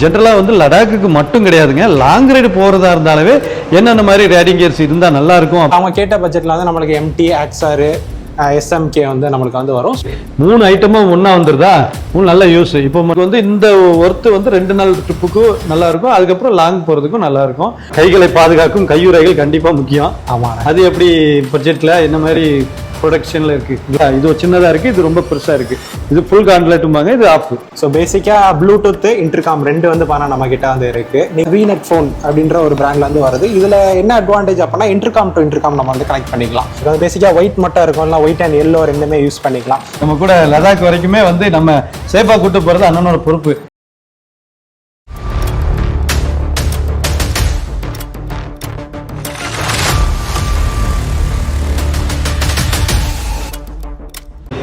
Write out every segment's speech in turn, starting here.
ஜென்ரலாக வந்து லடாக்குக்கு மட்டும் கிடையாதுங்க. லாங் ரைடு போகிறதா இருந்தாலே என்னென்ன மாதிரி ரைடிங் கியர்ஸ் இருந்தால் நல்லா இருக்கும் அவங்க கேட்ட பட்ஜெட்ல வந்து நம்மளுக்கு எம்டி ஆக்ஸாரு எஸ்எம்கே வந்து நம்மளுக்கு வந்து வரும். மூணு ஐட்டமும் ஒன்றா வந்துருதா? மூணு நல்ல யூஸ் இப்போ வந்து இந்த ஒர்த்து வந்து ரெண்டு நாள் ட்ரிப்புக்கும் நல்லா இருக்கும். அதுக்கப்புறம் லாங் போகிறதுக்கும் நல்லா இருக்கும். கைகளை பாதுகாக்கும் கையுறைகள் கண்டிப்பாக முக்கியம். ஆமாண்ணே அது எப்படி பட்ஜெட்டில் என்ன மாதிரி ப்ரொடக்ஷனில் இருக்குது இது சின்னதாக இருக்குது இது ரொம்ப பெருசாக இருக்குது இது ஃபுல் கான்ட்லெட்டும்பாங்க இது ஆஃப் ஸோ பேசிக்காக ப்ளூடூத் இன்டர்காம் ரெண்டு வந்து பண்ண நம்ம கிட்ட வந்து இருக்கு. வீநெட் ஃபோன் அப்படின்ற ஒரு பிராண்ட்ல வந்து வருது. இதுல என்ன அட்வான்டேஜ் அப்படின்னா இன்டர்காம் டு இன்டர்காம் நம்ம வந்து கனெக்ட் பண்ணிக்கலாம். வந்து பேசிக்காக ஒயிட் மட்டும் இருக்கும் இல்லை ஒயிட் அண்ட் எல்லோ ரெண்டுமே யூஸ் பண்ணிக்கலாம். நம்ம கூட லடாக் வரைக்குமே வந்து நம்ம சேஃபாக கூட்டு போகிறது அண்ணனோட பொறுப்பு.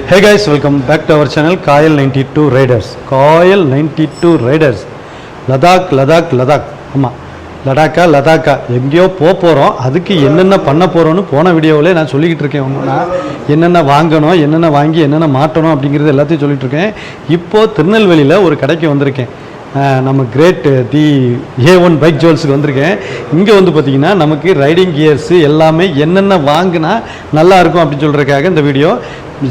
Hey guys welcome back to our channel Kayal ninety two riders Kayal ninety two riders Ladakh Ladakh Ladakh ஆமாம் லடாக்கா லதாக்கா. எங்கேயோ போக போகிறோம் அதுக்கு என்னென்ன பண்ண போகிறோன்னு போன வீடியோவிலே நான் சொல்லிக்கிட்டு இருக்கேன். ஒன்றுனா என்னென்ன வாங்கணும் என்னென்ன வாங்கி என்னென்ன மாட்டணும் அப்படிங்கிறது எல்லாத்தையும் சொல்லிகிட்டு இருக்கேன். இப்போது திருநெல்வேலியில் ஒரு கடைக்கு வந்திருக்கேன். நம்ம great the A one bike ஜுவல்ஸுக்கு வந்திருக்கேன். இங்கே வந்து பார்த்திங்கன்னா நமக்கு ரைடிங் கியர்ஸு எல்லாமே என்னென்ன வாங்கினா நல்லாயிருக்கும் அப்படின்னு சொல்கிறதுக்காக இந்த வீடியோ.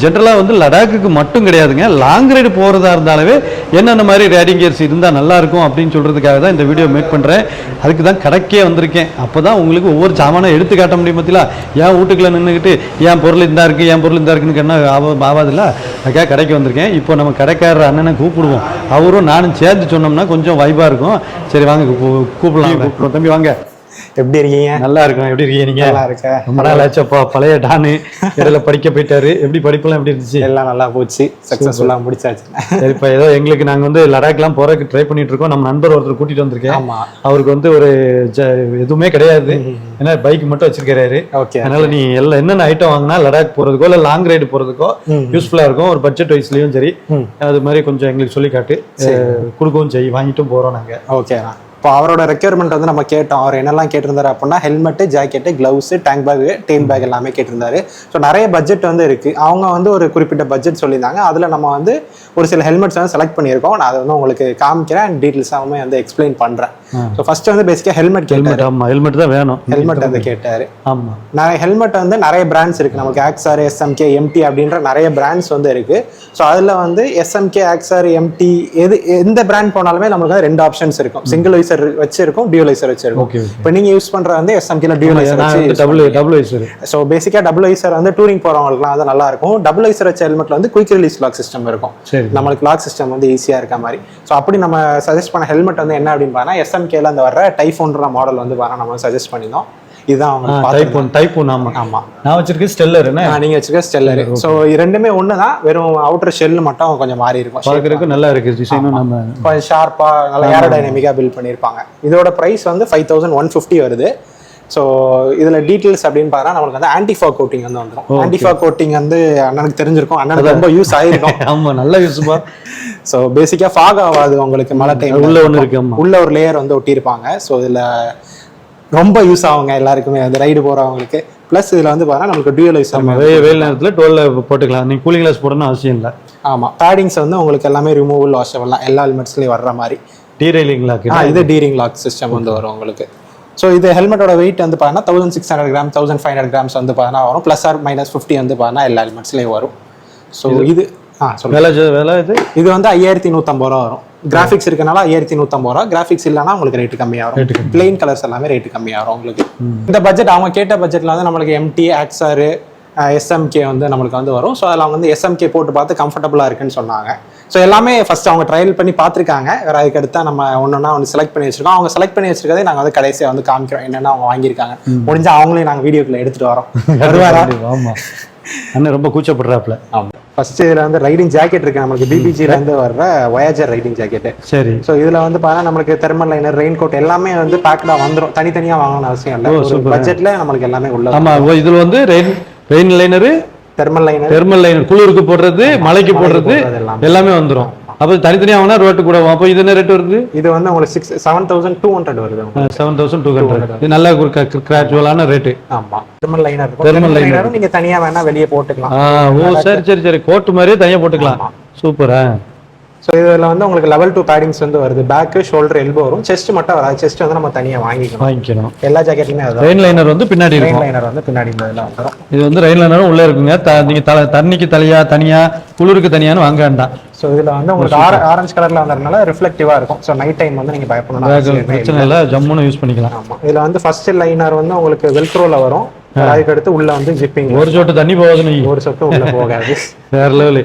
ஜென்ரலாக வந்து லடாக்குக்கு மட்டும் கிடையாதுங்க. லாங் ரைடு போகிறதா இருந்தாலே என்னென்ன மாதிரி ரைடிங் கியர்ஸ் இருந்தால் நல்லாயிருக்கும் அப்படின்னு சொல்கிறதுக்காக தான் இந்த வீடியோ மேக் பண்ணுறேன் அதுக்கு தான் கடைக்கே வந்திருக்கேன். அப்போ தான் உங்களுக்கு ஒவ்வொரு சாமானும் எடுத்து காட்ட முடியும் பார்த்தீங்களா ஏன் வீட்டுக்குள்ளே நின்றுக்கிட்டு என் பொருள் இந்தா இருக்குது என் பொருள் இந்தா இருக்குன்னு என்ன ஆவ ஆகாதுல்ல அதுக்காக கடைக்கு வந்திருக்கேன். இப்போ நம்ம கடைக்காரர் அண்ணனை கூப்பிடுவோம். அவரும் நானும் சேர்ந்து சொன்னோம்னா கொஞ்சம் வாய்ப்பாக இருக்கும். சரி வாங்க கூப்பிடலாம். கூப்பிடுவோம் தம்பி வாங்க. எப்படி இருக்கீங்க? நல்லா இருக்கும். எப்படி இருக்கீங்க நீங்க? நல்லா இருக்க ரொம்ப நாள் ஆச்சப்பா பழைய டானு. இடையில படிக்க போயிட்டாரு. எப்படி படிப்பெல்லாம் எப்படி இருந்துச்சு? எல்லாம் நல்லா போச்சு. சக்ஸஸ்ஃபுல்லாக முடிச்சாச்சு. சரி இப்போ ஏதோ எங்களுக்கு நாங்க வந்து லடாக்லாம் போறதுக்கு ட்ரை பண்ணிட்டு இருக்கோம். நம்ம நண்பர் ஒருத்தர் கூட்டிட்டு வந்திருக்கேன். அவருக்கு வந்து ஒரு எதுவுமே கிடையாது. ஏன்னா பைக் மட்டும் வச்சிருக்காரு ஓகே. அதனால நீ எல்லாம் என்னென்ன ஐட்டம் வாங்கினா லடாக் போறதுக்கோ இல்ல லாங் ரைடு போறதுக்கோ ம். யூஸ்ஃபுல்லா இருக்கும். ஒரு பட்ஜெட் வைஸ்லயும் சரி. அது மாதிரி கொஞ்சம் எங்களுக்கு சொல்லி காட்டு கொடுக்கவும் செய் வாங்கிட்டும் போறோம் நாங்க. ஓகேண்ணா. இப்போ அவரோட ரெக்யர்மெண்ட் வந்து நம்ம கேட்டோம். அவர் என்னெல்லாம் கேட்டிருந்தாரு அப்படின்னா helmet jacket gloves tank bag tail bag எல்லாமே கேட்டிருந்தாரு. ஸோ நிறைய பட்ஜெட் வந்து இருக்கு. அவங்க வந்து ஒரு குறிப்பிட்ட பட்ஜெட் சொல்லியிருந்தாங்க. அதில் நம்ம வந்து ஒரு சில ஹெல்மெட்ஸ் வந்து செலக்ட் பண்ணியிருக்கோம். நான் அதை வந்து உங்களுக்கு காமிக்கிறேன் அண்ட் டீட்டெயில்ஸாகவுமே வந்து எக்ஸ்பிளைன் பண்ணுறேன் ஸோ ஃபர்ஸ்ட் வந்து பேசிக்காக ஹெல்மெட் ஹெல்மெட் ஆமா ஹெல்மெட் தான் வேணும். ஹெல்மெட் வந்து கேட்டார். ஆமா. நிறைய ஹெல்மெட் வந்து நிறைய பிராண்ட்ஸ் இருக்கு. நமக்கு ஆக்ஸார் எஸ்எம்கே எம்டி அப்படின்ற நிறைய பிராண்ட்ஸ் வந்து இருக்கு. ஸோ அதில் வந்து எஸ்எம்கே ஆக்ஸார் எம்டி எது எந்த பிராண்ட் போனாலுமே நமக்கு வந்து ரெண்டு ஆப்ஷன்ஸ் இருக்கும். சிங்கிள் வைசர் வச்சிருக்கும் டியூலைசர் வச்சிருக்கும். இப்போ நீங்க யூஸ் பண்ற வந்து எஸ்எம்கேல டியூலைசர் வச்சு டபுள் வைசர் ஸோ பேசிக்காக டபுள் ஐசர் வந்து டூரிங் போறவங்களுக்குலாம் அது நல்லா இருக்கும். டபுள் ஐசர் வச்ச ஹெல்மெட்ல வந்து குயிக் ரிலீஸ் லாக் சிஸ்டம் இருக்கும். நம்மளுக்கு லாக் சிஸ்டம் வந்து ஈஸியாக இருக்க மாதிரி. ஸோ அப்படி நம்ம சஜஸ்ட் பண்ண ஹெல்மெட் வந்து என்ன அப்படின்னு பார்த்தா எஸ்எம்கேல அந்த வர டைஃபோன்ற மாடல் வந்து பாருங்க நம்ம சஜஸ்ட் பண்ணியிருந்தோம். இதுதான் அவங்க டைப் ஒன் டைப் ஒன் ஆமா. ஆமா. நான் வச்சிருக்கேன் ஸ்டெல்லர் என்ன? நீங்க வச்சுக்க ஸ்டெல்லர் ஸோ ரெண்டுமே ஒன்று தான் வெறும் அவுட்டர் ஷெல் மட்டும் கொஞ்சம் மாறி இருக்கும். பார்க்கறதுக்கு நல்லா இருக்கு டிசைனும் நம்ம கொஞ்சம் ஷார்ப்பா நல்லா ஏரோடைனமிக்காக பில்ட் பண்ணியிருப்பாங்க. இதோட ப்ரைஸ் வந்து ஃபைவ் தௌசண்ட் ஒன் ஃபிஃப்டி வருது. ஸோ இதில் டீட்டெயில்ஸ் அப்படின்னு பார்த்தா நம்மளுக்கு வந்து ஆன்டிஃபா கோட்டிங் வந்து வந்துடும் ஆன்டிஃபா கோட்டிங் வந்து அண்ணனுக்கு தெரிஞ்சிருக்கும். அண்ணனுக்கு ரொம்ப யூஸ் ஆயிருக்கும். ஆமா நல்ல யூஸ்பா ஸோ பேசிக்காக ஃபாக் ஆகாது உங்களுக்கு மழை டைம் உள்ள ஒண்ணு இருக்கு உள்ள ஒரு லேயர் வந்து ஒட்டியிருப்பாங்க. ஸோ இதில் ரொம்ப யூஸ் ஆகுங்க எல்லாருக்குமே அந்த ரைடு போகிறவங்களுக்கு ப்ளஸ் இதில் வந்து பார்த்தா நமக்கு டியூலைஸ் நம்ம வெயில் வெயில் நேரத்துல டுவெல்ல போட்டுக்கலாம். நீ கூலிங் கிளாஸ் போடணும் அவசியம் இல்லை. ஆமாம் பேடிங்ஸ் வந்து உங்களுக்கு எல்லாமே ரிமூவல் வாஷபிள் தான். எல்லா ஹெல்மெட்ஸ்லையும் வர்ற மாதிரி. டீ ரெயிலிங் ஆ இது டீரிங் லாக் சிஸ்டம் வந்து வரும் உங்களுக்கு. ஸோ இது ஹெல்மெட்டோட வெயிட் வந்து பார்த்தீங்கன்னா thousand six hundred gram thousand five hundred grams வந்து பார்த்தீங்கன்னா வரும். ப்ளஸ் ஆர் மைனஸ் ஃபிஃப்டி வந்து பார்த்தீங்கன்னா எல்லா ஹெல்மெட்ஸ்லையும் வரும். ஸோ இது ஆ வேலை வேலை இது? இது வந்து ஐயாயிரத்தி நூற்றம்பது ரூபா வரும். கிராஃபிக்ஸ் இருக்கனால ஐயாயிரத்தி நூற்றம்பது ரூபா. கிராஃபிக்ஸ் இல்லைனா உங்களுக்கு ரேட்டு கம்மியாக வரும் பிளெயின் கலர்ஸ் எல்லாமே ரேட்டு கம்மியாக வரும் உங்களுக்கு இந்த பட்ஜெட் அவங்க கேட்ட பட்ஜெட்டில் வந்து நம்மளுக்கு எம்டி ஆக்ஸாரு எஸ்எம்கே வந்து நம்மளுக்கு வந்து வரும். ஸோ அதில் அவங்க வந்து எஸ்எம்கே போட்டு பார்த்து கம்ஃபர்டபுளாக இருக்குன்னு சொன்னாங்க. ஸோ எல்லாமே ஃபர்ஸ்ட் அவங்க ட்ரையல் பண்ணி பார்த்துருக்காங்க. வேற அதுக்கு அடுத்தா நம்ம ஒன்றா ஒன்று செலக்ட் பண்ணி வச்சிருக்கோம். அவங்க செலக்ட் பண்ணி வச்சிருக்கதே நாங்கள் வந்து கடைசியாக வந்து காமிக்கிறோம். என்னென்ன அவங்க வாங்கியிருக்காங்க. முடிஞ்சா அவங்களையும் நாங்கள் வீடியோக்குள்ள எடுத்துட்டு வரோம். வருவாரா? ஆமா. அண்ணன் ரொம்ப கூச்சப்படுறாப்ல ஆமாம் ஃபர்ஸ்ட் இதில் வந்து ரைடிங் ஜாக்கெட் இருக்கு நம்மளுக்கு. பிபிஜில இருந்து வர்ற வயாஜர் ரைடிங் ஜாக்கெட்டு சரி. ஸோ இதுல வந்து பார்த்தா நம்மளுக்கு தெர்மல் லைனர் ரெயின் கோட் எல்லாமே வந்து பேக்கடா வந்துரும். தனித்தனியா வாங்கணும்னு அவசியம் இல்லை. பட்ஜெட்ல நம்மளுக்கு எல்லாமே உள்ள ஆமா ஓ, இதுல வந்து rain rain liner thermal liner thermal liner குளிருக்கு போடுறது மலைக்கு போடுறது எல்லாமே. எல்லாமே வந்துரும். அப்போ தனித்தனியா வாங்கினா ரோட்டு கூட அப்போ இது என்ன ரேட் வருது? இது வந்து உங்களுக்கு six seven thousand two hundred வருது. செவன் தௌசண்ட் டூ ஹண்ட்ரட் இது நல்ல ஒரு கிராஜுவலான ரேட்டு ஆமா. Thermal liner thermal. லைனரும் நீங்க தனியா வேணா வெளியே போட்டுக்கலாம். ஓ சரி சரி சரி. கோட்டு மாதிரியே தனியா போட்டுக்கலாம். சூப்பரா. ஸோ இதில் வந்து உங்களுக்கு லெவல் டூ பேடிங்ஸ் வந்து வருது. பேக்கு ஷோல்டர் எல்போ வரும். செஸ்ட் மட்டும் வராது. செஸ்ட் வந்து நம்ம தனியாக வாங்கிக்கணும். வாங்கிக்கணும். எல்லா ஜாக்கெட்லையுமே அதுதான் ரெயின் லைனர் வந்து பின்னாடி இருக்கும். லைனர் வந்து பின்னாடி வந்துடும் இது வந்து ரெயின் லைனரும் உள்ளே இருக்குங்க. த நீங்க தல தண்ணிக்கு தலையா தனியா குளிருக்கு தனியான்னு வாங்க வேண்டாம். ஸோ இதில் வந்து உங்களுக்கு ஆர ஆரஞ்சு கலரில் வந்ததுனால ரிஃப்ளெக்டிவாக இருக்கும். ஸோ நைட் டைம் வந்து நீங்கள் பயப்படணும். பிரச்சனை இல்லை. ஜம்முன்னு யூஸ் பண்ணிக்கலாம். ஆமாம் இதில் வந்து ஃபர்ஸ்ட் லைனர் வந்து உங்களுக்கு வெல்க்ரோல வரும். அதுக்கு அடுத்து உள்ள வந்து ஜிப்பிங் ஒரு சொட்டு தண்ணி போகுதுன்னு வை. ஒரு சொட்டு உள்ள போகாது. வேற லெவலு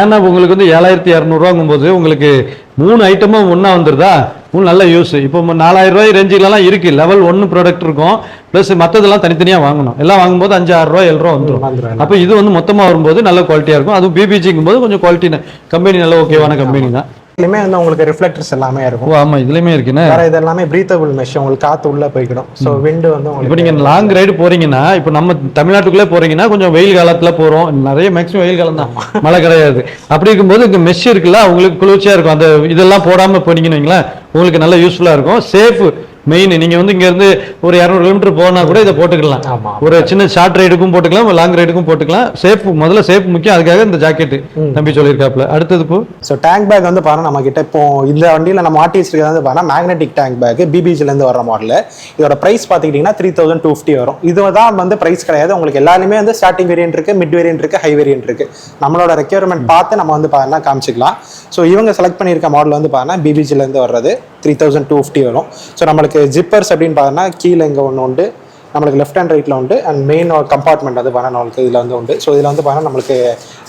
ஏன்னா உங்களுக்கு வந்து ஏழாயிரத்தி இரநூறுவாங்கும் போது உங்களுக்கு மூணு ஐட்டமும் ஒன்றா வந்துருதா? மூணு நல்ல யூஸ் இப்போ நாலாயிரம் ரூபாய் ரேஞ்சிலலாம் இருக்கு. லெவல் ஒன்று ப்ராடக்ட் இருக்கும். ப்ளஸ் மற்றதெல்லாம் தனித்தனியாக வாங்கணும். எல்லாம் வாங்கும்போது அஞ்சு ஆறு ரூபா ஏழு ரூபா வந்துடும். அப்போ இது வந்து மொத்தமாக வரும்போது நல்ல குவாலிட்டியாக இருக்கும். அதுவும் பிபிஜிங்கும் போது கொஞ்சம் குவாலிட்டி கம்பெனி நல்ல ஓகேவான கம்பெனி தான். இதுலயுமே வந்து உங்களுக்கு ரிஃப்ளெக்டர்ஸ் எல்லாமே இருக்கும். ஓ ஆமாம் இதுலேயுமே இருக்குண்ணே வேற இது எல்லாமே பிரீத்தபிள் மெஷ் உங்களுக்கு காத்து உள்ள போய்க்கிடும். ஸோ விண்டு வந்து இப்போ உங்களுக்கு நீங்கள் லாங் ரைடு போறீங்கன்னா இப்போ நம்ம தமிழ்நாட்டுக்குள்ளே போறீங்கன்னா கொஞ்சம் வெயில் காலத்தில் போகிறோம் நிறைய மேக்ஸிமம் வெயில் காலம் தான். மழை கிடையாது. அப்படி இருக்கும்போது இங்கே மெஷ் இருக்குல்ல உங்களுக்கு குளிர்ச்சியாக இருக்கும். அந்த இதெல்லாம் போடாமல் போனீங்கன்னு உங்களுக்கு நல்ல யூஸ்ஃபுல்லாக இருக்கும். சேஃப் மெயின் நீங்கள் வந்து இங்கேருந்து ஒரு இரநூறு கிலோமீட்டர் போனால் கூட இதை போட்டுக்கலாம். ஆமா. ஒரு சின்ன ஷார்ட் ரைடுக்கும் போட்டுக்கலாம் லாங் ரைடுக்கும் போட்டுக்கலாம். சேஃப் முதல்ல சேஃப் முக்கியம் அதுக்காக இந்த ஜாக்கெட்டு தம்பி சொல்லியிருக்காப்புல. அடுத்தது இப்போ ஸோ டேங்க் பேக் வந்து பாருங்க நம்ம கிட்ட இப்போ இந்த வண்டியில் நம்ம வச்சிருக்கிறது வந்து பாருங்க மேக்னெட்டிக் டேங்க் பேக் பிபிஜிலேருந்து வர மாடல் இதோட ப்ரைஸ் பார்த்துக்கிட்டிங்கன்னா த்ரீ தௌசண்ட் டூ ஃபிஃப்டி வரும். இது தான் வந்து ப்ரைஸ் கிடையாது. உங்களுக்கு எல்லாருமே வந்து ஸ்டார்டிங் வேரியன்ட் இருக்கு மிட் வேரியன்ட் இருக்கு ஹை வேரியன்ட் இருக்கு. நம்மளோட ரெக்யர்மெண்ட் பார்த்து நம்ம வந்து பாருங்க காமிச்சிக்கலாம். ஸோ இவங்க செலக்ட் பண்ணியிருக்க மாடல் வந்து பாருங்க பிபிஜிலேருந்து வர்றது. த்ரீ தௌசண்ட் டூ ஃபிஃப்டி வரும். ஸோ நம்மளுக்கு ஜிப்பர்ஸ் அப்படின்னு பார்த்தோன்னா கீழே இங்கே ஒன்று உண்டு. நம்மளுக்கு லெஃப்ட் ஹேண்ட் ரைட்டில் உண்டு. அண்ட் மெயின் கம்பார்ட்மெண்ட் வந்து பார்த்தா நம்மளுக்கு இதில் வந்து உண்டு. ஸோ இதில் வந்து பார்த்தா நம்மளுக்கு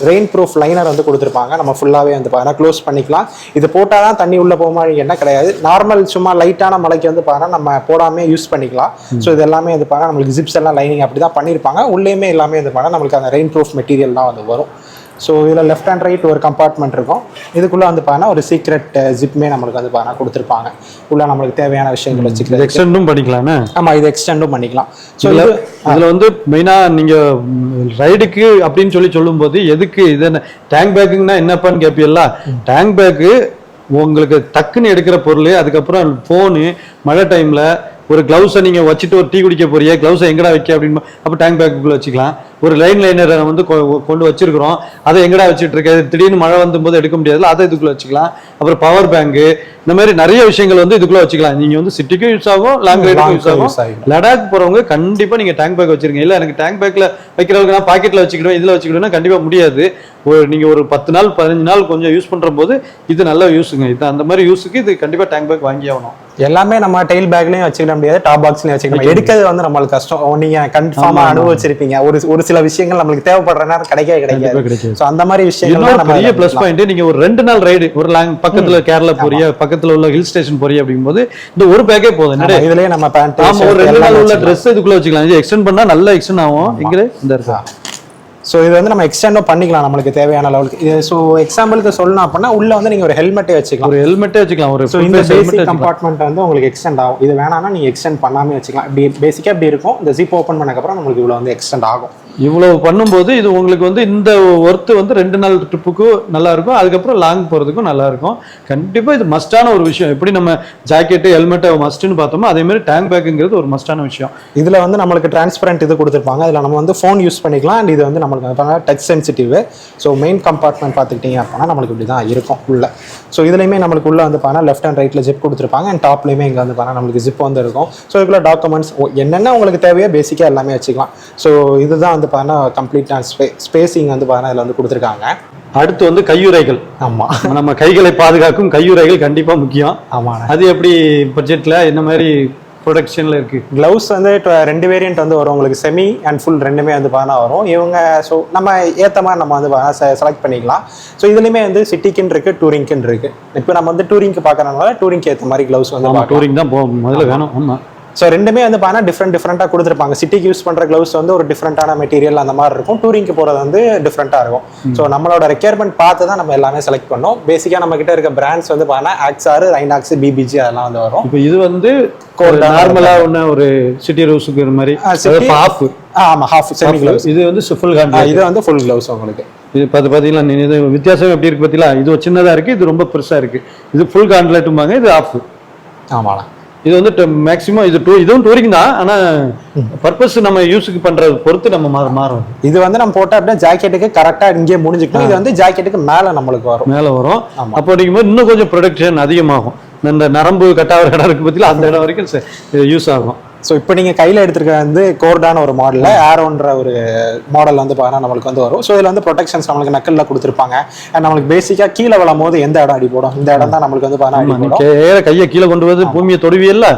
ரெயின் ப்ரூஃப் லைனர் வந்து கொடுத்துருப்பாங்க. நம்ம ஃபுல்லாகவே வந்து பார்த்தா க்ளோஸ் பண்ணிக்கலாம். இது போட்டால் தான் தண்ணி உள்ளே போகுமா என்ன கிடையாது. நார்மல் சும்மா லைட்டான மலைக்கு வந்து பார்த்தா நம்ம போடாமே யூஸ் பண்ணிக்கலாம். ஸோ இது எல்லாமே வந்து பார்த்தா நம்மளுக்கு ஜிப்ஸ் எல்லாம் லைனிங் அப்படி தான் பண்ணியிருப்பாங்க. உள்ளேயுமே எல்லாமே வந்து பார்த்தா நம்மளுக்கு அந்த ரெயின் ப்ரூஃப் மெட்டீரியல் தான் வந்து வரும். ஸோ இதில் லெஃப்ட் ஹேண்ட் ரைட் ஒரு கம்பார்ட்மெண்ட் இருக்கும். இதுக்குள்ளே வந்து பார்த்தா ஒரு சீக்ரெட் ஜிப்மே நம்மளுக்கு வந்து பார்த்தா கொடுத்துருப்பாங்க. உள்ள நம்மளுக்கு தேவையான விஷயங்கள் வச்சுக்கிறது எக்ஸ்டெண்டும் பண்ணிக்கலாமே? ஆமாம் இது எக்ஸ்டெண்டும் பண்ணிக்கலாம். ஸோ இதுல இது இதுல வந்து மெயினா நீங்க ரைடுக்கு அப்படின்னு சொல்லி சொல்லும்போது எதுக்கு இது என்ன? டேங்க் பேக்குன்னா என்னப்பான்னு கேப்பீல்ல? டேங்க் பேக்கு உங்களுக்கு டக்குன்னு எடுக்கிற பொருள் அதுக்கப்புறம் ஃபோனு மழை டைம்ல ஒரு கிளவுஸை நீங்க வச்சுட்டு ஒரு டீ குடிக்க போறிய கிளவுஸை எங்கடா வைக்க அப்படின்னு அப்போ டேங்க் பேக்குள்ள வச்சுக்கலாம். ஒரு லைன் லைனரை வந்து கொண்டு வச்சிருக்கிறோம். அதை எங்கடா வச்சுட்டு இருக்க? திடீர்னு மழை வந்தும்போது எடுக்க முடியாதுல அதை இதுக்குள்ள வச்சுக்கலாம். அப்புறம் பவர் பேங்கு இந்த மாதிரி நிறைய விஷயங்கள் வந்து இதுக்குள்ள வச்சுக்கலாம். நீங்க வந்து சிட்டிக்கும் யூஸ் ஆகும் லாங் ரைடுக்கும் யூஸ் ஆகும். லடாக் போறவங்க கண்டிப்பா நீங்க டேங்க் பேக் வச்சிருங்க இல்ல எனக்கு டேங்க் பேக்ல வைக்கிறவங்க நான் பாக்கெட்ல வச்சுக்கிடுவேன் இதுல வச்சுக்கிடுவேன் கண்டிப்பா முடியாது. ஒரு நீங்க ஒரு பத்து நாள் பதினஞ்சு நாள் கொஞ்சம் யூஸ் பண்ற போது இது நல்ல யூஸுங்க இது அந்த மாதிரி யூஸுக்கு இது கண்டிப்பா டேங்க் பேக் வாங்கி ஆகணும். எல்லாமே நம்ம டெயில் பேக்லயும் வச்சுக்கிட முடியாது டாப் பாக்ஸ்லயும் வச்சுக்கலாம் எடுக்கிறது வந்து நம்மளுக்கு கஷ்டம். நீங்க கன்ஃபார்மா அனுபவிச்சிருப்பீங்க. ஒரு ஒரு சில விஷயங்கள் நம்மளுக்கு தேவைப்படுற நேரம் கிடைக்கவே கிடைக்காது. ஸோ அந்த மாதிரி விஷயங்கள் நம்ம பெரிய ப்ளஸ் பாயிண்ட் நீங்க ஒரு ரெண்டு நாள் ரைடு ஒரு லாங் பக்கத்துல கேரளா போறிய பக்கத்துல உள்ள ஹில் ஸ்டேஷன் போறிய அப்படிங்கும்போது இந்த ஒரு பேக்கே போதும். இதுலயே நம்ம பேண்ட் ஒரு ரெண்டு நாள் உள்ள ட்ரெஸ் இதுக்குள்ள வச்சுக்கலாம். இது எக்ஸ்டெண்ட் பண்ணா நல்லா எக்ஸ்டெண்ட் ஆகும். இங்க இந்த இருக்கா ஸோ இது வந்து நம்ம எக்ஸ்டெண்டும் பண்ணிக்கலாம் நம்மளுக்கு தேவையான லெவலுக்கு ஸோ எக்ஸாம்பிளுக்கு சொல்லணும் அப்படின்னா உள்ள வந்து நீங்க ஒரு ஹெல்மெட்டே வச்சுக்கலாம். ஒரு ஹெல்மெட்டே வச்சுக்கலாம். ஒரு ஸோ இந்த பேசிக் கம்பார்ட்மெண்ட் வந்து உங்களுக்கு எக்ஸ்டெண்ட் ஆகும். இது வேணாம்னா நீங்க எக்ஸ்டெண்ட் பண்ணாமே வச்சுக்கலாம். இப்படி பேசிக்காக இப்படி இருக்கும். இந்த ஜிப் ஓப்பன் பண்ணக்கப்புறம் நம்மளுக்கு இவ்வளோ வந்து எக்ஸ்டெண்ட் ஆகும். இவ்வளவு பண்ணும்போது இது உங்களுக்கு வந்து இந்த ஒர்த்து வந்து ரெண்டு நாள் ட்ரிப்புக்கு நல்லா இருக்கும். அதுக்கப்புறம் லாங் போறதுக்கும் நல்லா இருக்கும். கண்டிப்பா இது மஸ்டான ஒரு விஷயம். எப்படி நம்ம ஜாக்கெட்டு ஹெல்மெட் மஸ்ட்னு பார்த்தோமோ அதே மாதிரி டேங்க் பேக்குங்கிறது ஒரு மஸ்டான விஷயம். இதுல வந்து நம்மளுக்கு டிரான்ஸ்பரண்ட் இது கொடுத்துருப்பாங்க. இதுல நம்ம வந்து ஃபோன் யூஸ் பண்ணிக்கலாம். அண்ட் இது வந்து நம்மளுக்கு touch sensitive so main compartment பார்த்துக்கிட்டீங்க அப்படின்னா நம்மளுக்கு இப்படி தான் இருக்கும் உள்ள. ஸோ இதுலையுமே நம்மளுக்கு உள்ள வந்து பார்த்தா லெஃப்ட் ஹேண்ட் ரைட்ல ஜிப் கொடுத்துருப்பாங்க. அண்ட் டாப்லையுமே இங்கே வந்து பார்த்தா நம்மளுக்கு ஜிப் வந்து இருக்கும். ஸோ இதுக்குள்ள டாக்குமெண்ட்ஸ் என்னென்ன உங்களுக்கு தேவையோ பேசிக்காக எல்லாமே வச்சுக்கலாம். ஸோ இதுதான் வந்து பார்த்தா கம்ப்ளீட் ஸ்பே ஸ்பேசிங் வந்து பார்த்தா இதில் வந்து கொடுத்துருக்காங்க. அடுத்து வந்து கையுறைகள். ஆமா. நம்ம கைகளை பாதுகாக்கும். கையுறைகள் கண்டிப்பா முக்கியம். ஆமாண்ணே அது எப்படி பட்ஜெட்ல என்ன மாதிரி ப்ரொடக்ஷன்ல இருக்கு. க்ளவுஸ் வந்து ரெண்டு வேரியன்ட் வந்து வரும். உங்களுக்கு செமி அண்ட் ஃபுல் ரெண்டுமே வந்து பார்த்தா வரும். இவங்க ஸோ நம்ம ஏற்ற மாதிரி நம்ம வந்து செலக்ட் பண்ணிக்கலாம். ஸோ இதுலையுமே வந்து சிட்டிக்குன்னு இருக்கு டூரிங்க்குன்னு இருக்கு. இப்போ நம்ம வந்து டூரிங்க்கு பார்க்கறதுனால டூரிங்க்கு ஏற்ற மாதிரி க்ளவுஸ் வந்து டூரிங் தான் போ முதல்ல வேணும். ஆமா. ஸோ ரெண்டுமே வந்து பார்த்தா டிஃப்ரெண்ட் டிஃப்ரெண்ட்டாக கொடுத்துருப்பாங்க. சிட்டிக்கு யூஸ் பண்ணுற க்ளவுஸ் வந்து ஒரு டிஃப்ரெண்ட்டான மெட்டீரியல் அந்த மாதிரி இருக்கும். டூரிங்க்கு போகிறது வந்து டிஃப்ரெண்ட்டாக இருக்கும். ஸோ நம்மளோட ரெக்யர்மெண்ட் பார்த்து தான் நம்ம எல்லாமே செலக்ட் பண்ணோம். பேசிக்காக நம்ம கிட்ட இருக்க பிராண்ட்ஸ் வந்து பார்த்தா ஆக்ஸார் ரைனாக்ஸ் பிபிஜி அதெல்லாம் வந்து வரும். இப்போ இது வந்து Cold ஆன நார்மலா ஒன்று ஒரு சிட்டி ரோஸுக்கு மாதிரி. ஆ, city- ஆஃப் ஆ, ஆமா ஹாஃப் செமி க்ளவுஸ் இது வந்து ஃபுல் ஹேண்ட் இது வந்து ஃபுல் க்ளவுஸ் உங்களுக்கு. இது பார்த்து பார்த்தீங்களா இது வித்தியாசம் எப்படி இருக்கு பார்த்தீங்களா? இது சின்னதா இருக்கு இது ரொம்ப பெருசா இருக்கு. இது ஃபுல் காண்ட்லெட்டும்பாங்க இது ஆஃப் ஆமாண்ணா. இது வந்து மேக்ஸிமம் இது டூ இதுவும் டூரிங் தான். ஆனா பர்பஸ் நம்ம யூஸுக்கு பண்றது பொறுத்து நம்ம மா- மாறும் இது வந்து நம்ம போட்டா அப்படின்னா ஜாக்கெட்டுக்கு கரெக்டா இங்கே முடிஞ்சுக்கணும். இது வந்து ஜாக்கெட்டுக்கு மேல நம்மளுக்கு வரும். மேல வரும். அப்போ அப்படிங்கும்போது இன்னும் கொஞ்சம் ப்ரொடக்ஷன் அதிகமாகும். இந்த நரம்பு கட்டாகிற இடம் இருக்கு பத்தியில அந்த இடம் வரைக்கும் யூஸ் ஆகும். ஸோ இப்போ நீங்க கையில எடுத்திருக்க வந்து கோர்டான ஒரு மாடல்ல ஏரோன்ற ஒரு மாடல் வந்து பார்த்தீங்கன்னா நம்மளுக்கு வந்து வரும். ஸோ இதுல வந்து ப்ரொடெக்ஷன்ஸ் நம்மளுக்கு நக்கல்ல கொடுத்துருப்பாங்க. அண்ட் நம்மளுக்கு பேசிக்கா கீழே விழும் போது எந்த இடம் அடி போடும்? இந்த இடம் தான் நம்மளுக்கு வந்து பார்த்தீங்கன்னா கையை கீழே கொண்டு வந்து பூமியை தொடுவியல்ல?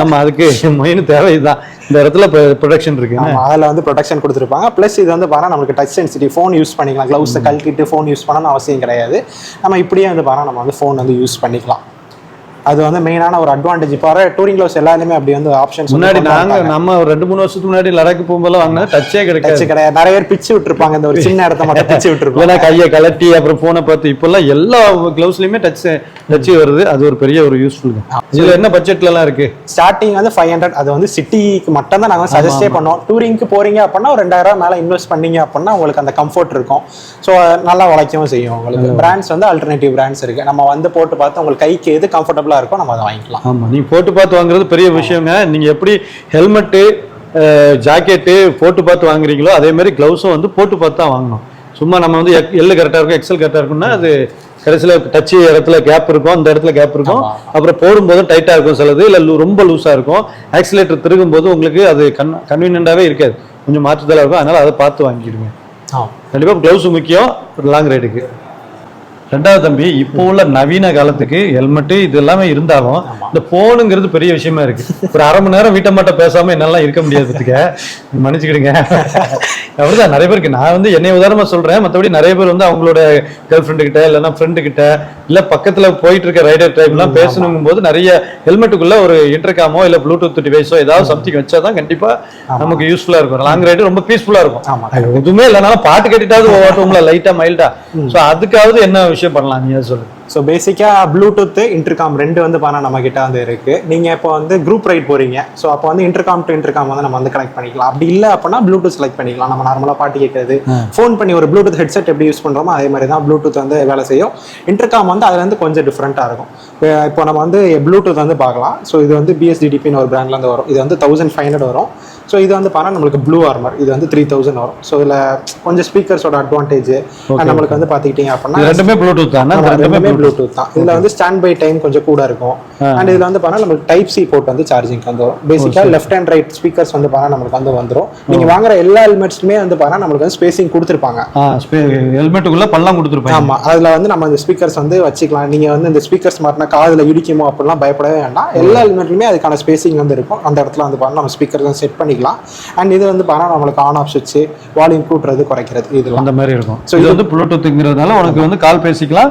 ஆமா அதுக்கு மெயின் தேவை இதுதான் இந்த இடத்துல ப்ரொடக்ஷன் இருக்கு. அதுல வந்து ப்ரொடெக்ஷன் கொடுத்துருப்பாங்க. ப்ளஸ் இது வந்து பார்த்தா நம்மளுக்கு டச் சென்சிட்டிவ் ஃபோன் யூஸ் பண்ணிக்கலாம். க்ளவுஸ் கழட்டிட்டு ஃபோன் யூஸ் பண்ணணும்னு அவசியம் கிடையாது. நம்ம இப்படியே வந்து பார்த்தா நம்ம வந்து ஃபோன் வந்து யூஸ் பண்ணிக்கலாம். அது வந்து மெயினான ஒரு அட்வான்டேஜ் இப்போ வர டூரிங் க்ளவுஸ் எல்லாருமே அப்படி வந்து ஆப்ஷன்ஸ் முன்னாடி நாங்க நம்ம ஒரு ரெண்டு மூணு வருஷத்துக்கு முன்னாடி லடாக்கு போகும்போது வாங்கினா டச்சே கிடைக்காது. டச் கிடையாது. நிறைய பேர் பிச்சு விட்டுருப்பாங்க. இந்த ஒரு சின்ன இடத்த மட்டும் பிச்சு விட்டுருப்பாங்க. இல்லைன்னா கையை கலட்டி அப்புறம் போனை பார்த்து இப்பெல்லாம் எல்லா கிளவுஸ்லயுமே டச் டச் வருது. அது ஒரு பெரிய ஒரு யூஸ்ஃபுல் இதுல என்ன பட்ஜெட்ல எல்லாம் இருக்கு? ஸ்டார்டிங் வந்து ஃபைவ் ஹண்ட்ரட் அது வந்து சிட்டிக்கு மட்டும் தான் நாங்கள் சஜஸ்டே பண்ணோம். டூரிங்க்கு போறீங்க அப்படின்னா ஒரு ரெண்டாயிரம் மேலே இன்வெஸ்ட் பண்ணீங்க அப்படின்னா உங்களுக்கு அந்த கம்ஃபர்ட் இருக்கும். ஸோ நல்லா உழைக்கவும் செய்யும் உங்களுக்கு. பிராண்ட்ஸ் வந்து அல்டர்னேட்டிவ் பிராண்ட்ஸ் இருக்கு. நம்ம வந்து போட்டு பார்த்து உங்களுக்கு கைக்கு எது கம்ஃபர்டபுளாக இருக்கோ நம்ம அதை வாங்கிக்கலாம். ஆமா நீங்க போட்டு பார்த்து வாங்குறது பெரிய விஷயங்க. நீங்க எப்படி ஹெல்மெட்டு ஜாக்கெட்டு போட்டு பார்த்து வாங்குறீங்களோ அதே மாதிரி க்ளவுஸும் வந்து போட்டு பார்த்து தான் வாங்கணும். சும்மா நம்ம வந்து எல் கரெக்டாக இருக்கும் எக்ஸல் கரெக்டாக இருக்கும்னா அது கடைசியில் டச் இடத்துல கேப் இருக்கும் அந்த இடத்துல கேப் இருக்கும். அப்புறம் போடும்போது டைட்டாக இருக்கும் சிலது இல்லை ரொம்ப லூஸாக இருக்கும். ஆக்சிலேட்டர் திருகும்போது உங்களுக்கு அது கன் கன்வீனியண்டாகவே இருக்காது. கொஞ்சம் மாற்றுதலாக இருக்கும் அதனால அதை பார்த்து வாங்கிடுங்க. கண்டிப்பாக க்ளவுஸ் முக்கியம் லாங் ரைடுக்கு ரெண்டாவது தம்பி இப்போ உள்ள நவீன காலத்துக்கு ஹெல்மெட்டு இது எல்லாமே இருந்தாலும் இந்த போனுங்கிறது பெரிய விஷயமா இருக்கு. ஒரு அரை மணி நேரம் வீட்டை மட்டும் பேசாம என்னால இருக்க முடியாதுக்கு மன்னிச்சுக்கிடுங்க. அப்படிதான் நிறைய பேருக்கு. நான் வந்து என்னை உதாரணமா சொல்றேன். மற்றபடி நிறைய பேர் வந்து அவங்களோட கேர்ள் ஃப்ரெண்டு கிட்ட இல்லைன்னா ஃப்ரெண்டு கிட்ட இல்ல பக்கத்துல போயிட்டு இருக்க ரைடர் டைப் எல்லாம் பேசணுங்கும் போது நிறைய ஹெல்மெட்டுக்குள்ள ஒரு இன்டர்காமோ இல்ல ப்ளூடூத் டிவைஸோ ஏதாவது சம்திங் வச்சாதான் கண்டிப்பா நமக்கு யூஸ்ஃபுல்லா இருக்கும். லாங் ரைடு ரொம்ப பீஸ்ஃபுல்லா இருக்கும். எதுவுமே இல்லைனாலும் பாட்டு கேட்டுட்டாவது ஓட்டுவோம்ல லைட்டா மைல்டா சோ அதுக்காவது என்ன விஷயம்? பண்ணலாம் நீ சொல்லு ஸோ பேசிக்காக ப்ளூடூத் இன்டர்காம் ரெண்டு வந்து பார்த்தா நம்ம கிட்ட வந்து இருக்கு. நீங்க இப்போ வந்து குரூப் ரைட் போறீங்க. ஸோ அப்போ வந்து இன்டர்காம் டு இன்டர்காம் வந்து நம்ம வந்து கனெக்ட் பண்ணிக்கலாம். அப்படி இல்லை அப்படின்னா ப்ளூடூத் செலக்ட் பண்ணிக்கலாம். நம்ம நார்மலாக பாட்டு கேட்கறது. ஃபோன் பண்ணி ஒரு ப்ளூடூத் ஹெட்செட் எப்படி யூஸ் பண்றோமோ அதே மாதிரி தான் ப்ளூடூத் வந்து வேலை செய்யும். இன்டர்காம் வந்து அதுல இருந்து கொஞ்சம் டிஃப்ரெண்ட்டாக இருக்கும். இப்போ நம்ம வந்து ப்ளூடூத் வந்து பார்க்கலாம். ஸோ இது வந்து பிஎஸ்டிடிபின்னு ஒரு இருந்து வரும். இது வந்து தௌசண்ட் ஃபைவ் ஹண்ட்ரட் வரும். ஸோ இது வந்து பார்த்தா நம்மளுக்கு ப்ளூ ஆர்மர் இது வந்து த்ரீ தௌசண்ட் வரும். ஸோ இதில் கொஞ்சம் ஸ்பீக்கர்ஸோட அட்வான்டேஜ் நம்மளுக்கு வந்து பார்த்துக்கிட்டீங்க அப்படின்னா ரெண்டுமே ப்ளூடூத் தான்? ரெண்டுமே ப்ளூடூத் தான். இதுல வந்து ஸ்டாண்ட் பை டைம் கொஞ்சம் கூட இருக்கும். அண்ட் இதுல வந்து பார்த்தா நமக்கு டைப் சி போர்ட் வந்து சார்ஜிங் வந்து வரும் பேசிக்கா லெஃப்ட் அண்ட் ரைட் ஸ்பீக்கர்ஸ் வந்து பார்த்தா நமக்கு வந்து வந்துரும். நீங்க வாங்குற எல்லா ஹெல்மெட்ஸ்லுமே வந்து பார்த்தா நம்மளுக்கு வந்து ஸ்பேசிங் கொடுத்துருப்பாங்க. ஹெல்மெட்டுக்குள்ள பள்ளம் கொடுத்துருப்பாங்க. ஆமா. அதுல வந்து நம்ம இந்த ஸ்பீக்கர்ஸ் வந்து வச்சுக்கலாம். நீங்க வந்து இந்த ஸ்பீக்கர்ஸ் மாட்டினா காதுல இடிக்குமோ அப்படிலாம் பயப்படவே வேண்டாம். எல்லா ஹெல்மெட்லுமே அதுக்கான ஸ்பேசிங் வந்து இருக்கும். அந்த இடத்துல வந்து பார்த்தா நம்ம ஸ்பீக்கர் வந்து செட் பண்ணிக்கலாம். அண்ட் இது வந்து பார்த்தா நம்மளுக்கு ஆன் ஆஃப் சுவிட்ச் வால்யூம் கூட்டுறது குறைக்கிறது இதெல்லாம் அந்த மாதிரி இருக்கும். So, இது வந்து ப்ளூடூத்துங்கிறதுனால உனக்கு வந்து கால் பேசிக்கலாம்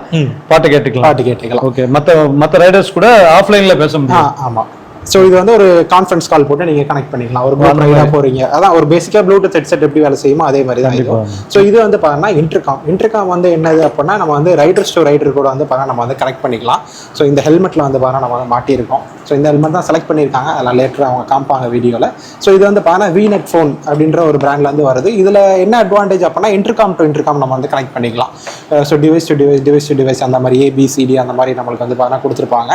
பாட்டு கேட்டுக்கலாம். பாட்டு கேட்டுக்கலாம். ஓகே மத்த மத்த ரைடர்ஸ் கூட ஆஃப்லைன்ல பேச முடியும். ஆமா. ஸோ இது வந்து ஒரு கான்ஃபரன்ஸ் கால் போட்டு நீங்க கனெக்ட் பண்ணிக்கலாம். ஒரு குரூப் ரைடா போறீங்க. அதான் ஒரு பேசிக்கா ப்ளூடூத் ஹெட்செட் எப்படி வேலை செய்யுமோ அதே மாதிரி தான் இதுவும் ஸோ இது வந்து பார்த்தீங்கன்னா இன்டர்காம் இன்டர்காம் வந்து என்னது அப்படின்னா நம்ம வந்து ரைடர்ஸ் டு ரைடர் கூட வந்து பார்த்தா நம்ம வந்து கனெக்ட் பண்ணிக்கலாம். ஸோ இந்த ஹெல்மெட்ல வந்து பார்த்தா நம்ம வந்து மாட்டியிருக்கோம். ஸோ இந்த ஹெல்மெட் தான் செலக்ட் பண்ணியிருக்காங்க. அதெல்லாம் லேட்டர் அவங்க காமிப்பாங்க வீடியோவில் ஸோ இது வந்து பார்த்தா விநெட் ஃபோன் அப்படின்ற ஒரு பிராண்ட்ல இருந்து வருது. இதுல என்ன அட்வான்டேஜ் அப்படின்னா இன்டர்காம் டு இன்டர்காம் நம்ம வந்து கனெக்ட் பண்ணிக்கலாம். So device to device device to device அந்த மாதிரி ஏபிசிடி அந்த மாதிரி நம்மளுக்கு வந்து பார்த்தா கொடுத்துருப்பாங்க.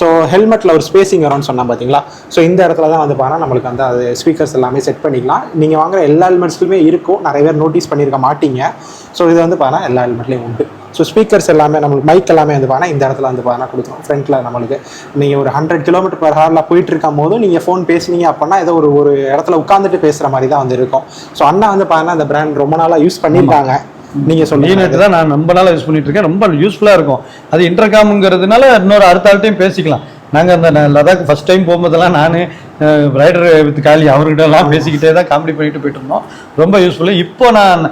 ஸோ ஹெல்மெட்ல ஒரு ஸ்பேசிங் வரும்னு சொன்னா பார்த்தீங்களா? ஸோ இந்த இடத்துல தான் வந்து பார்த்தா நம்மளுக்கு வந்து அது ஸ்பீக்கர்ஸ் எல்லாமே செட் பண்ணிக்கலாம். நீங்க வாங்குற எல்லா ஹெல்மெட்ஸ்லையுமே இருக்கும். நிறைய பேர் நோட்டீஸ் பண்ணியிருக்க மாட்டீங்க. ஸோ இது வந்து பார்த்தா எல்லா ஹெல்மெட்லையும் உண்டு. ஸோ ஸ்பீக்கர்ஸ் எல்லாமே நம்மளுக்கு மைக் எல்லாமே வந்து பார்த்தா இந்த இடத்துல வந்து பார்த்தா கொடுத்துரும். ஃப்ரண்ட்ல நம்மளுக்கு. நீங்க ஒரு ஹண்ட்ரட் கிலோமீட்டர் பர் ஹவர்ல போயிட்டு இருக்கும் போது நீங்க ஃபோன் பேசுனீங்க அப்படின்னா ஏதோ ஒரு ஒரு இடத்துல உட்காந்துட்டு பேசுற மாதிரி தான் வந்து இருக்கும். ஸோ அண்ணா வந்து பார்த்தா அந்த பிராண்ட் ரொம்ப நாளா யூஸ் பண்ணியிருக்காங்க. நீங்க சொல்லுங்க. தான் நான் ரொம்ப நாளா யூஸ் பண்ணிட்டு இருக்கேன். ரொம்ப யூஸ்ஃபுல்லா இருக்கும். அது இன்டர்காம்ங்கிறதுனால இன்னொரு அடுத்த ஆள்கிட்டையும் பேசிக்கலாம். நாங்க அந்த லடாக் ஃபர்ஸ்ட் டைம் போகும்போதெல்லாம் நான் ரைடர் வித் காலி அவர்கிட்ட எல்லாம் பேசிக்கிட்டே தான் காமெடி பண்ணிட்டு போயிட்டு இருந்தோம். ரொம்ப யூஸ்ஃபுல்லு இப்போ நான்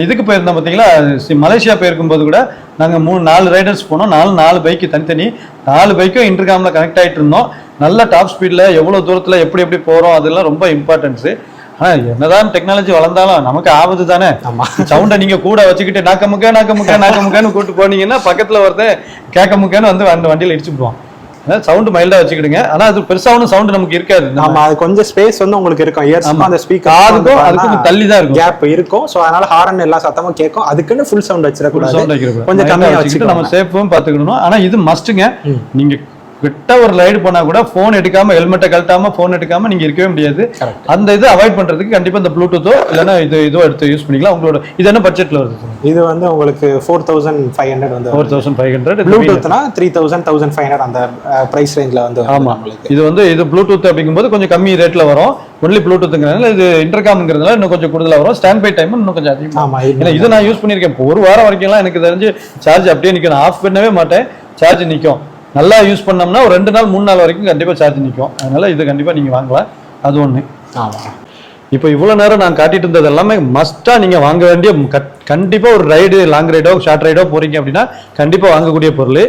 இதுக்கு போயிருந்தேன் பார்த்தீங்களா சி- மலேசியா போயிருக்கும்போது கூட நாங்கள் மூணு நாலு ரைடர்ஸ் போனோம். நாலு நாலு பைக்கு தனித்தனி நாலு பைக்கும் இன்டர்காமில் கனெக்ட் ஆகிட்டு இருந்தோம். நல்ல டாப் ஸ்பீடில் எவ்வளோ தூரத்தில் எப்படி எப்படி போகிறோம் அதெல்லாம் ரொம்ப இம்பார்ட்டன்ஸு ஆனால் என்னதான் டெக்னாலஜி வளர்ந்தாலும் நமக்கு ஆபத்து தானே? சவுண்டை நீங்க கூட வச்சுக்கிட்டு நாக்க முக்க நாக்க முக்க நாக்க முக்கன்னு கூட்டு போனீங்கன்னா பக்கத்துல ஒருத்தன் கேட்க முக்கன்னு வந்து அந்த வண்டியில இடிச்சு விடுவான் சவுண்ட் மைல்டா வச்சுக்கிடுங்க. ஆனா அது பெருசா ஒன்றும் சவுண்ட் நமக்கு இருக்காது. நம்ம ஆமா அது கொஞ்சம் ஸ்பேஸ் வந்து உங்களுக்கு இருக்கும். இயர்ஸ். அந்த ஸ்பீக்கர் அதுக்கும் தள்ளி தான் இருக்கும். கேப் இருக்கும். ஸோ அதனால ஹாரன் எல்லா சத்தமும் கேட்கும். அதுக்குன்னு ஃபுல் சவுண்ட் வச்சிடக்கூடாது. கொஞ்சம் கம்மியா வச்சுக்கிட்டு நம்ம சேஃபும் பாத்துக்கணும் ஆனா இது மஸ்ட்டுங்க நீங்க கிட்ட ஒரு ரைடு போனா கூட ஃபோன் எடுக்காம ஹெல்மெட்டை கழட்டாம ஃபோன் எடுக்காம நீங்க இருக்கவே முடியாது. அந்த இது அவாய்ட் பண்றதுக்கு கண்டிப்பா இந்த ப்ளூடூத்தோ இல்லைன்னா இது இதோ எடுத்து யூஸ் பண்ணிக்கலாம். உங்களோட இது என்ன பட்ஜெட்ல வருது? இது வந்து உங்களுக்கு ஃபோர் தௌசண்ட் ஃபைவ் ஹண்ட்ரட் வந்து four thousand five hundred ப்ளூடூத்னா three thousand thousand five hundred அந்த ப்ரைஸ் ரேஞ்சில் வந்து ஆமா. இது வந்து இது ப்ளூடூத் அப்படிங்கும்போது கொஞ்சம் கம்மி ரேட்ல வரும். ஒன்லி ப்ளூடூத்துங்கிறதுனால இது இன்டர்காம்ங்கிறதுனால இன்னும் கொஞ்சம் கூடுதலா வரும். ஸ்டாண்ட் பை டைம் இன்னும் கொஞ்சம் அதிகமா ஆமா ஏன்னா இது நான் யூஸ் பண்ணியிருக்கேன். ஒரு வாரம் வரைக்கும்லாம் எனக்கு தெரிஞ்சு சார்ஜ் அப்படியே நிற்கும் நான் ஆஃப் பண்ணவே மாட்டேன். சார்ஜ் நிற்கும் நல்லா யூஸ் பண்ணோம்னா ஒரு ரெண்டு நாள் மூணு நாள் வரைக்கும் கண்டிப்பாக சார்ஜ் நிற்கும் அதனால இது கண்டிப்பாக நீங்கள் வாங்கலாம். அது ஒன்று ஆமா. இப்போ இவ்வளோ நேரம் நான் காட்டிட்டு இருந்தது எல்லாமே மஸ்ட்டாக நீங்கள் வாங்க வேண்டிய கண்டிப்பாக ஒரு ரைடு லாங் ரைடோ ஷார்ட் ரைடோ போறீங்க அப்படின்னா கண்டிப்பாக வாங்கக்கூடிய பொருள்.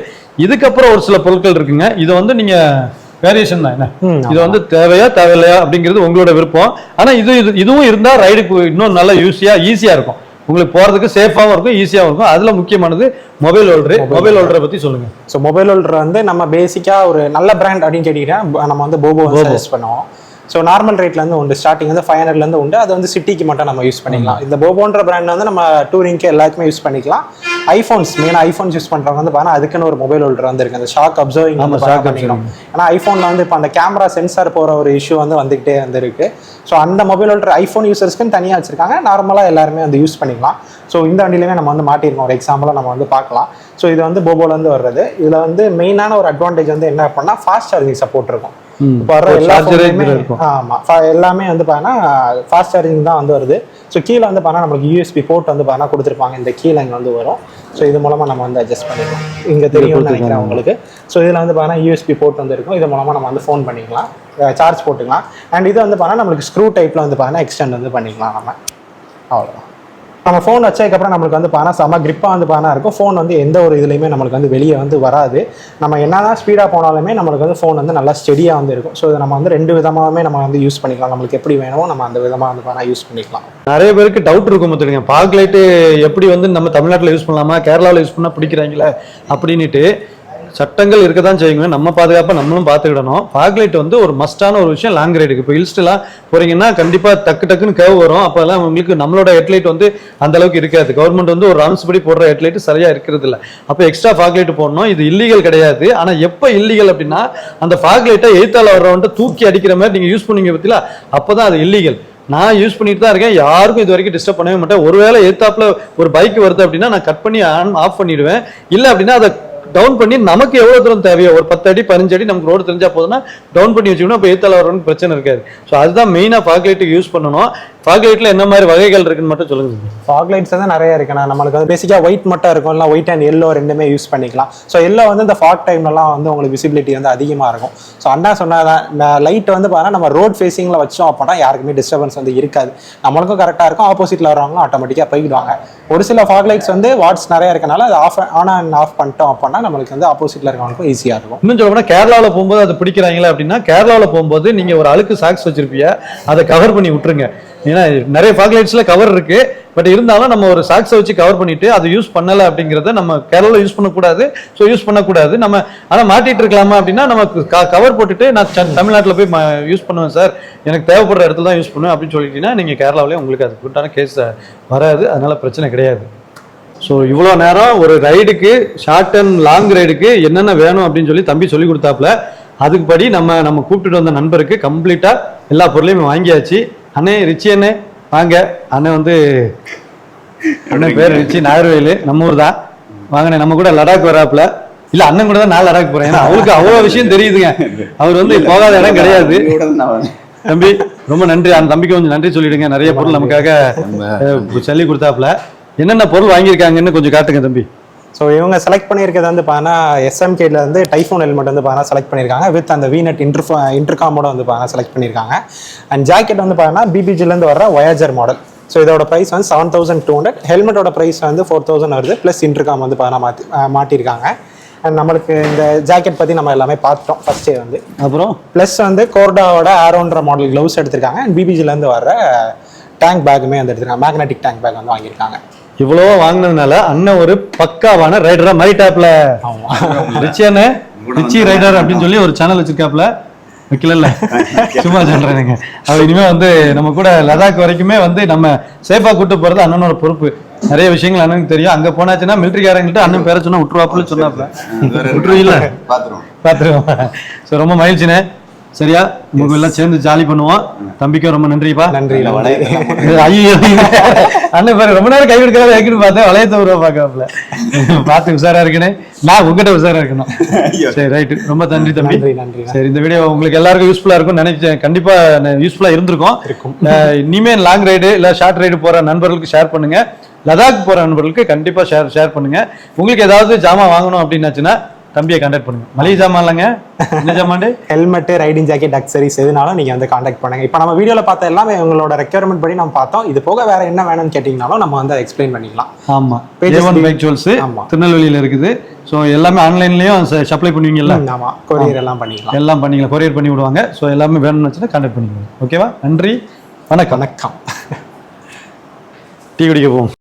இதுக்கப்புறம் ஒரு சில பொருட்கள் இருக்குங்க. இது வந்து நீங்கள் வேரியேஷன் தான் என்ன? இது வந்து தேவையா தேவையில்லையா அப்படிங்கிறது உங்களோட விருப்பம். ஆனா இது இது இதுவும் இருந்தா ரைடுக்கு இன்னும் நல்லா யூஸியா ஈஸியா இருக்கும். உங்களுக்கு போறதுக்கு சேஃபாவும் இருக்கும் ஈஸியாவும் இருக்கும். அதுல முக்கியமானது மொபைல் ஹோல்டர் மொபைல் ஹோல்டரை பத்தி சொல்லுங்க. ஸோ மொபைல் ஹோல்டர் வந்து நம்ம பேசிக்காக ஒரு நல்ல பிராண்ட் அப்படின்னு கேட்டிங்கன்னா நம்ம வந்து போபோ சஜஸ்ட் பண்ணுவோம். ஸோ நார்மல் ரேட்லேருந்து உண்டு. ஸ்டார்டிங் வந்து ஃபைவ் ஹண்ட்ரட்லேருந்து உண்டு. அது வந்து சிட்டிக்கு மட்டும் நம்ம யூஸ் பண்ணிக்கலாம். இந்த போபோன்ற பிராண்ட் வந்து நம்ம டூரிங்க்கு எல்லாத்துக்குமே யூஸ் பண்ணிக்கலாம். ஐஃபோன்ஸ் மெயினாக ஐஃபோன்ஸ் யூஸ் பண்ணுறவங்க வந்து பார்த்தா அதுக்குன்னு ஒரு மொபைல் ஹோல்டர் வந்து இருக்கு அந்த ஷாக் அப்சர்விங் வந்து shock பண்ணிக்கணும். ஏன்னா ஐஃபோனில் வந்து இப்போ அந்த கேமரா சென்சார் போகிற ஒரு இஷ்யூ வந்து வந்துகிட்டே வந்துருக்கு. ஸோ அந்த மொபைல் ஹோல்டர் ஐஃபோன் யூசர்ஸ்க்குன்னு தனியாக வச்சிருக்காங்க. நார்மலாக எல்லாருமே வந்து யூஸ் பண்ணிக்கலாம். ஸோ இந்த வண்டியிலுமே நம்ம வந்து மாட்டியிருக்கோம் ஒரு எக்ஸாம்பிளாக நம்ம வந்து பார்க்கலாம். ஸோ இது வந்து போபோலேருந்து வர்றது. இதில் வந்து மெயினான ஒரு அட்வான்டேஜ் வந்து என்ன பண்ணா ஃபாஸ்ட் சார்ஜிங் சப்போர்ட் இருக்கும். வர எல்லா Charger phone-லுமே- இதுல இருக்கும். ஆமா. Fa- எல்லாமே வந்து பார்த்தீங்கன்னா ஃபாஸ்ட் சார்ஜிங் தான் வந்து வருது. ஸோ கீழே வந்து பார்த்தீங்கன்னா நம்மளுக்கு யூஎஸ்பி போர்ட் வந்து பார்த்தீங்கன்னா கொடுத்துருப்பாங்க. இந்த கீழே இங்கே வந்து வரும். ஸோ இது மூலமாக நம்ம வந்து அட்ஜஸ்ட் பண்ணிக்கலாம். இங்கே தெரியும்னு நினைக்கிறேன் உங்களுக்கு. ஸோ இதில் வந்து பார்த்தீங்கன்னா யூஎஸ்பி போர்ட் வந்து இருக்கும். இது மூலமாக நம்ம வந்து ஃபோன் பண்ணிக்கலாம். சார்ஜ் போட்டுக்கலாம். அண்ட் இது வந்து பார்த்தீங்கன்னா நம்மளுக்கு ஸ்க்ரூ டைப்பில் வந்து பார்த்தீங்கன்னா எக்ஸ்டெண்ட் வந்து பண்ணிக்கலாம் நம்ம. அவ்வளோதான் நம்ம ஃபோன் வச்சதுக்கப்புறம் நம்மளுக்கு வந்து பானா செம கிரிப்பாக வந்து பானா இருக்கும். ஃபோன் வந்து எந்த ஒரு இதுலையுமே நம்மளுக்கு வந்து வெளியே வந்து வராது. நம்ம என்னதான் ஸ்பீடாக போனாலுமே நம்மளுக்கு வந்து ஃபோன் வந்து நல்லா ஸ்டெடியாக வந்து இருக்கும். ஸோ இதை நம்ம வந்து ரெண்டு விதமாகவே நம்ம வந்து யூஸ் பண்ணிக்கலாம். நம்மளுக்கு எப்படி வேணுமோ நம்ம அந்த விதமாக வந்து பானா யூஸ் பண்ணிக்கலாம். நிறைய பேருக்கு டவுட் இருக்கும் பார்த்துருங்க பாக் லைட்டு எப்படி வந்து நம்ம தமிழ்நாட்டில் யூஸ் பண்ணலாமா? கேரளாவில் யூஸ் பண்ணால் பிடிக்கிறாங்களே? அப்படின்னுட்டு சட்டங்கள் இருக்க தான் செய்யுங்க. நம்ம பாதுகாப்பாக நம்மளும் பார்த்துக்கிடணும். ஃபாக் லைட் வந்து ஒரு மஸ்டான ஒரு விஷயம் லாங் ரைடுக்கு இப்போ ஹில்ஸ்டெலாம் போகிறீங்கன்னா கண்டிப்பாக டக்கு டக்குன்னு கேவ் வரும். அப்போல்லாம் உங்களுக்கு நம்மளோட ஹெட்லைட் வந்து அந்த அளவுக்கு இருக்காது. கவர்மெண்ட் வந்து ஒரு ரவுண்ட்ஸ் படி போடுற ஹெட்லைட் சரியாக இருக்கிறது இல்லை அப்போ எக்ஸ்ட்ரா ஃபாக் லைட் போடணும். இது இல்லீகல் கிடையாது. ஆனால் எப்போ இல்லீகல் அப்படின்னா அந்த ஃபாக் லைட்டை எய்த்தால வர்றவன்ட்டு தூக்கி அடிக்கிற மாதிரி நீங்கள் யூஸ் பண்ணீங்க அப்போ தான் அது இல்லீகல் நான் யூஸ் பண்ணிட்டு தான் இருக்கேன். யாருக்கும் இது வரைக்கும் டிஸ்டர்ப் பண்ணவே மாட்டேன். ஒருவேளை எத்தாப்பில் ஒரு பைக் வருது அப்படின்னா நான் கட் பண்ணி ஆன் ஆஃப் பண்ணிடுவேன். இல்லை அப்படின்னா அதை டவுன் பண்ணி நமக்கு எவ்வளவு தூரம் தேவையோ ஒரு பத்து அடி பதினஞ்சு அடி நமக்கு ரோடு தெரிஞ்சா போதுன்னா டவுன் பண்ணி வச்சுக்கணும் இப்போ ஏத்தால வரணும்னு பிரச்சனை இருக்காது. ஸோ அதுதான் மெயினாக ஃபாக் யூஸ் பண்ணணும். ஃபாக் லைட்ல என்ன மாதிரி வகைகள் இருக்குன்னு மட்டும் சொல்லுங்க சார். ஃபாக் லைட்ஸ் வந்து நிறைய இருக்குண்ணா நம்மளுக்கு வந்து பேசிக்காக ஒயிட் மட்டும் இருக்கும். இல்லை ஒயிட் அண்ட் எல்லோ ரெண்டுமே யூஸ் பண்ணிக்கலாம். ஸோ எல்லோ வந்து இந்த ஃபாக் டைம்லலாம் வந்து உங்களுக்கு விசிபிலிட்டி வந்து அதிகமாக இருக்கும். ஸோ அண்ணா சொன்னாதான் லைட் வந்து பார்த்தா நம்ம ரோட் ஃபேஸிங்கில் வச்சோம் அப்படின்னா யாருக்குமே டிஸ்டர்பன்ஸ் வந்து இருக்காது. நம்மளுக்கும் கரெக்டாக இருக்கும். ஆப்போசிட்டில் வரவங்களும் ஆட்டோமேட்டிக்காக போய்டுவாங்க. ஒரு சில ஃபாக் லைட்ஸ் வந்து வாட்ஸ் நிறைய இருக்கனால அது ஆஃப் ஆன் அண்ட் ஆஃப் பண்ணிட்டோம் அப்படின்னா நம்மளுக்கு வந்து ஆப்போசிட்டில் இருக்கவங்களுக்கும் ஈஸியாக இருக்கும். இன்னும் சொல்ல போனா கேரளாவில் போகும்போது அதை பிடிக்கிறாங்களா அப்படின்னா கேரளாவில் போகும்போது நீங்க ஒரு அழுக்கு சாக்ஸ் வச்சிருப்பீங்க. அதை கவர் பண்ணி விட்டுருங்க. ஏன்னா நிறைய ஃபாக் லைட்ஸ்ல கவர் இருக்கு. பட் இருந்தாலும் நம்ம ஒரு சாக்ஸை வச்சு கவர் பண்ணிட்டு அதை யூஸ் பண்ணலை அப்படிங்கிறத நம்ம கேரளாவில் யூஸ் பண்ணக்கூடாது. ஸோ யூஸ் பண்ணக்கூடாது. நம்ம ஆனால் மாட்டிட்டு இருக்கலாமா அப்படின்னா நமக்கு கவர் போட்டுட்டு நான் தமிழ்நாட்டில் போய் யூஸ் பண்ணுவேன் சார் எனக்கு தேவைப்படுற இடத்துல தான் யூஸ் பண்ணுவேன் அப்படின்னு சொல்லிட்டீங்கன்னா நீங்கள் கேரளாவிலே உங்களுக்கு அது உண்டான கேஸ் வராது. அதனால பிரச்சனை கிடையாது. ஸோ இவ்வளோ நேரம் ஒரு ரைடுக்கு ஷார்ட் அண்ட் லாங் ரைடுக்கு என்னென்ன வேணும் அப்படின்னு சொல்லி தம்பி சொல்லி கொடுத்தாப்புல. அதுக்கு படி நம்ம நம்ம கூப்பிட்டுட்டு வந்த நண்பருக்கு கம்ப்ளீட்டாக எல்லா பொருளையும் வாங்கியாச்சு. அண்ணே ரிச்சி அண்ணே. வாங்க. அண்ணன் வந்து அண்ணன் பேர் ரிச்சி நாகர்வேலு நம்ம ஊர் தான். வாங்கண்ணே நம்ம கூட லடாக் வராப்புல. இல்ல அண்ணன் கூட தான் நான் லடாக் போறேன். ஏன்னா அவருக்கு அவ்வளோ விஷயம் தெரியுதுங்க. அவர் வந்து போகாத இடம் கிடையாது. தம்பி ரொம்ப நன்றி. அந்த தம்பிக்கு கொஞ்சம் நன்றி சொல்லிடுங்க. நிறைய பொருள் நமக்காக சொல்லி கொடுத்தாப்புல. என்னென்ன பொருள் வாங்கியிருக்காங்கன்னு கொஞ்சம் காட்டுங்க தம்பி. ஸோ இவங்க செலக்ட் பண்ணியிருக்கிறது வந்து பார்த்தீங்கன்னா எஸ்எம்கேல வந்து டைஃபோன் ஹெல்மெட் வந்து பார்த்தீங்கன்னா செலக்ட் பண்ணியிருக்காங்க. வித் அந்த வீநட் இன்டர் இன்டர்காமோட வந்து பார்த்தீங்கன்னா செலக்ட் பண்ணியிருக்காங்க. அண்ட் ஜாக்கெட் வந்து பார்த்தீங்கன்னா பிபிஜிலேருந்து வர வயாஜர் மாடல் ஸோ இதோட ப்ரைஸ் வந்து செவன் தௌசண்ட் டூ ஹண்ட்ரட் ஹெல்மெட்டோட ப்ரைஸ் வந்து ஃபோர் தௌசண்ட் வருது. ப்ளஸ் இன்டர்காம் வந்து பார்த்தீங்கன்னா மாற்றி மாட்டியிருக்காங்க அண்ட் நம்மளுக்கு இந்த ஜாக்கெட் பற்றி நம்ம எல்லாமே பார்த்துட்டோம் ஃபர்ஸ்டே வந்து. அப்புறம்? ப்ளஸ் வந்து கோர்டாவோட ஆரோன்ற மாடல் க்ளவுஸ் எடுத்திருக்காங்க. அண்ட் பிபிஜிலேருந்து வர டேங்க் பேக்குமே வந்து எடுத்திருக்காங்க. மேக்னெட்டிக் டேங்க் பேக் வந்து வாங்கியிருக்காங்க. இவ்வளவோ வாங்கினதுனால அண்ணன் ஒரு பக்காவான ரைடரா மாறிட்டாப்ல ரிச்சி அண்ணன் ரிச்சி ரைடர் அப்படின்னு சொல்லி ஒரு சேனல் வச்சிருக்காப்ல வைக்கல சும்மா சொல்றேனுங்க அவர் இனிமே வந்து நம்ம கூட லடாக் வரைக்குமே வந்து நம்ம சேஃபா கூட்டு போறது அண்ணனோட பொறுப்பு. நிறைய விஷயங்கள் அண்ணனுக்கு தெரியும். அங்க போனாச்சுன்னா மிலிட்டரிக்காரங்கள்ட்ட அண்ணன் பேர சொன்னா விட்டுருவாப்புல சொன்னாப்ல விட்டுருவீல்ல பாத்துருவோம். பார்த்துருவோம் ஸோ ரொம்ப மகிழ்ச்சிண்ணே. சரியா? உங்களுக்கு எல்லாம் சேர்ந்து ஜாலி பண்ணுவோம். தம்பிக்கும் ரொம்ப நன்றிப்பா. நன்றி ஐயோ அண்ணன் பாரு ரொம்ப நேரம் கை எடுக்கிறத வைக்கணும் பார்த்தேன். வளையத்த உருவா பார்க்கல பார்த்து உஷாரா இருக்கனே நான் உங்ககிட்ட உஷாரா இருக்கணும். சரி ரைட்டு ரொம்ப நன்றி தம்பி. சரி இந்த வீடியோ உங்களுக்கு எல்லாருக்கும் யூஸ்ஃபுல்லா இருக்கும் நினைச்சேன். கண்டிப்பா யூஸ்ஃபுல்லா இருந்திருக்கும். இனிமே லாங் ரைடு இல்ல ஷார்ட் ரைடு போற நண்பர்களுக்கு ஷேர் பண்ணுங்க. லடாக் போற நண்பர்களுக்கு கண்டிப்பா ஷேர் ஷேர் பண்ணுங்க. உங்களுக்கு ஏதாவது ஜாமான் வாங்கணும் அப்படின்னாச்சுன்னா தம்பியை கான்டாக்ட் பண்ணுங்க. மளிகை ஜாமான் இல்லைங்க. என்ன ஜாமாண்டு ஹெல்மெட் ரைடிங் ஜாக்கெட் அக்சரிஸ் எதுனாலும் நீங்க வந்து காண்டாக்ட் பண்ணுங்க. இப்போ நம்ம வீடியோல பார்த்த எல்லாமே உங்களோட ரெக்யர்மெண்ட் படி நம்ம பார்த்தோம். இது போக வேற என்ன வேணும்னு கேட்டீங்கனாலும் நம்ம வந்து எக்ஸ்பிளைன் பண்ணிக்கலாம். ஆமா. ஏ ஒன் பைக் ஜுவல்ஸ் ஆமா. திருநெல்வேலியில இருக்குது. ஸோ எல்லாமே ஆன்லைன்லயும் சப்ளை பண்ணுவீங்கல்ல? ம், ஆமா. கொரியர் எல்லாம் பண்ணிக்கலாம். எல்லாம் பண்ணிக்கலாம். கொரியர் பண்ணி விடுவாங்க. ஸோ எல்லாமே வேணும்னு கான்டாக்ட் பண்ணிக்கோங்க. ஓகேவா நன்றி. வணக்கம். வணக்கம். டீ குடிக்க போவோம்.